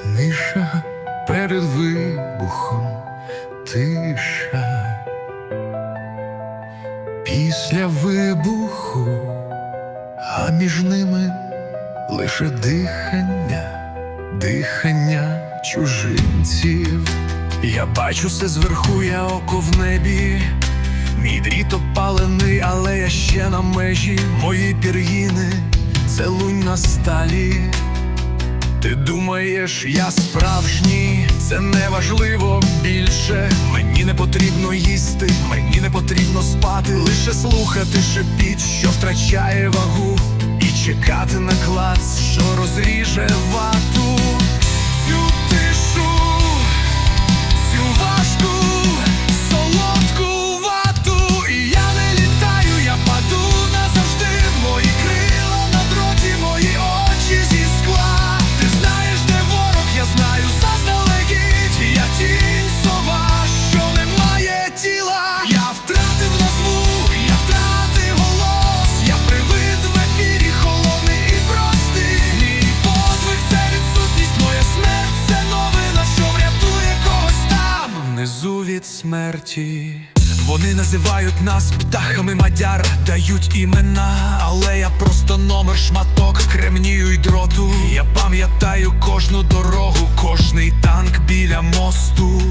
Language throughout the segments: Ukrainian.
Тиша перед вибухом, тиша. Після вибуху, а між ними лише дихання, дихання чужинців. Я бачу все зверху, я око в небі. Мій дріт опалений, але я ще на межі. Мої пір'їни, це лунь на сталі. Ти думаєш, я справжній, це не важливо більше. Мені не потрібно їсти, мені не потрібно спати, лише слухати шепіт, що втрачає вагу, і чекати на клац, що розріже вату. Від смерті. Вони називають нас птахами мадяр, дають імена, але я просто номер шматок кремнію й дроту. Я пам'ятаю кожну дорогу, кожний танк біля мосту.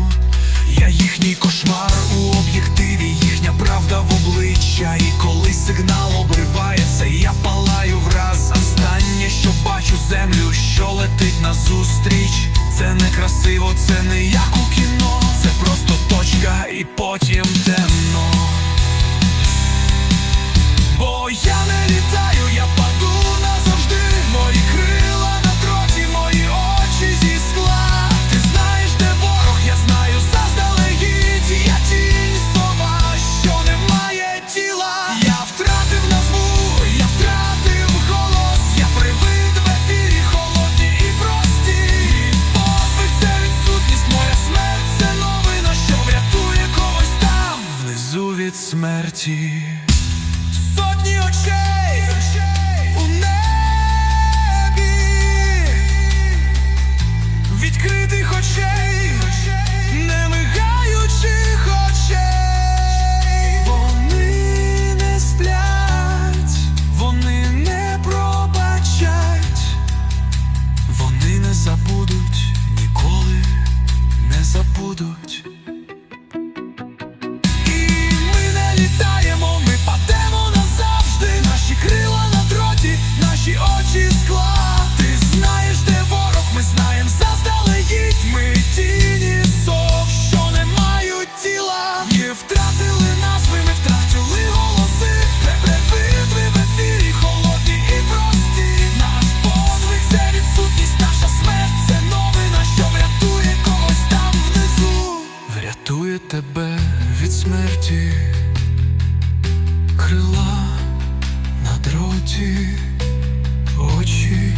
Я їхній кошмар у об'єктиві, їхня правда в обличчя. І коли сигнал обривається, я палаю враз. Останнє, що бачу землю, що летить назустріч. Це не красиво, це не як від смерті, сотні очей. тебе від смерті, крила на дроті очі.